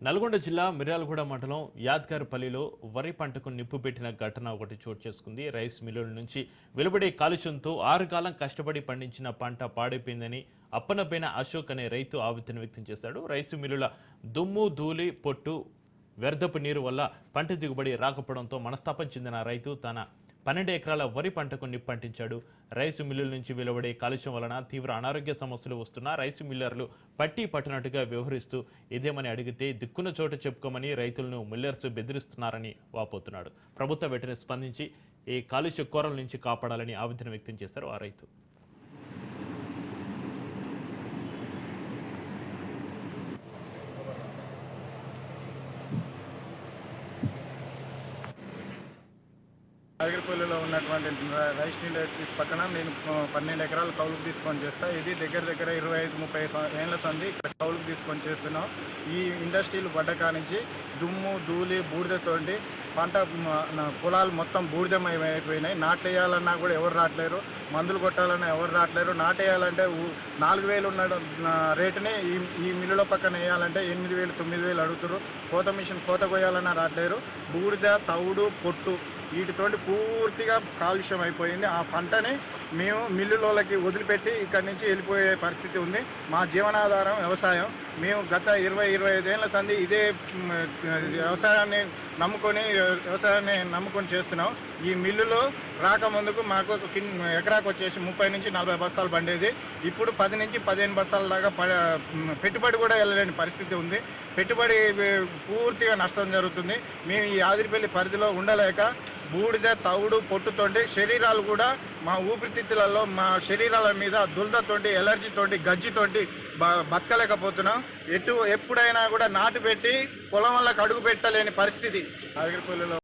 నల్గొండ జిల్లా మిర్యాలగూడ మండలం యాద్గార్పల్లిలో వరి పంటకు నిప్పు పెట్టిన ఘటన ఒకటి చోటు చేసుకుంది. రైస్ మిల్లుల నుంచి వెలువడే కాలుష్యంతో ఆరు కాలం కష్టపడి పండించిన పంట పాడైపోయిందని అప్పనపైన అశోక్ అనే రైతు ఆవేదన వ్యక్తం చేశాడు. రైసు మిల్లుల దుమ్ము ధూళి పొట్టు వ్యర్థపు నీరు వల్ల పంట దిగుబడి రాకపోవడంతో మనస్తాపం చెందిన రైతు తన పన్నెండు ఎకరాల వరి పంటకు నిప్పంటించాడు. రైసు మిల్లుల నుంచి వెలువడే కాలుష్యం వలన తీవ్ర అనారోగ్య సమస్యలు వస్తున్నా రైసు మిల్లర్లు పట్టి పట్టినట్టుగా వ్యవహరిస్తూ ఇదేమని అడిగితే దిక్కున చోట చెప్పుకోమని రైతులను మిల్లర్స్ బెదిరిస్తున్నారని వాపోతున్నాడు. ప్రభుత్వ వెంటనే స్పందించి ఈ కాలుష్య కోరల నుంచి కాపాడాలని ఆవేదన వ్యక్తం చేశారు ఆ రైతు. నాగరిపల్లిలో ఉన్నటువంటి రైస్ మిల్ పక్కన నేను పన్నెండు ఎకరాలు కౌలుకు తీసుకొని చేస్తా. ఇది దగ్గర దగ్గర ఇరవై ఐదు ముప్పై ఏళ్ళ ఏళ్ళ సంది ఇక్కడ కౌలుకు తీసుకొని చేస్తున్నాం. ఈ ఇండస్ట్రీలు పడ్డకా నుంచి దుమ్ము ధూళి బూడిదతోటి పంట పొలాలు మొత్తం బూడిదమైపోయినాయి. నాటేయాలన్నా కూడా ఎవరు రావట్లేరు. మందులు కొట్టాలన్నా ఎవరు రావట్లేరు. నాటేయాలంటే నాలుగు వేలు ఉన్న రేటుని ఈ ఈ మిల్లుల పక్కన వేయాలంటే ఎనిమిది వేలు తొమ్మిది వేలు అడుగుతారు. కోత మిషన్ కోత కొయ్యాలన్నా రావట్లేరు. బూడిద తవుడు పొట్టు వీటితోటి పూర్తిగా కాలుష్యం అయిపోయింది. ఆ పంటని మేము మిల్లులోకి వదిలిపెట్టి ఇక్కడి నుంచి వెళ్ళిపోయే పరిస్థితి ఉంది. మా జీవనాధారం వ్యవసాయం. మేము గత ఇరవై ఇరవై ఐదేళ్ళ సంది ఇదే వ్యవసాయాన్ని నమ్ముకొని వ్యవసాయాన్ని నమ్ముకొని చేస్తున్నాం. ఈ మిల్లులో రాకముందుకు మాకు ఎకరాకు వచ్చేసి ముప్పై నుంచి నలభై బస్తాలు పండేది. ఇప్పుడు పది నుంచి పదిహేను బస్తాల దాకా ప పెట్టుబడి కూడా వెళ్ళలేని పరిస్థితి ఉంది. పెట్టుబడి పూర్తిగా నష్టం జరుగుతుంది. మేము ఈ ఆదిరిపల్లి పరిధిలో ఉండలేక బూడిద తవుడు పొట్టుతోండి శరీరాలు కూడా మా ఊపిరితిత్తులలో మా శరీరాల మీద దుల్దతోటి ఎలర్జీతోండి గజ్జితోండి బ బతకలేకపోతున్నాం. ఎటు ఎప్పుడైనా కూడా నాటు పెట్టి పొలం వల్ల కడుగు పెట్టలేని పరిస్థితి. ఆగిరిపల్లిలో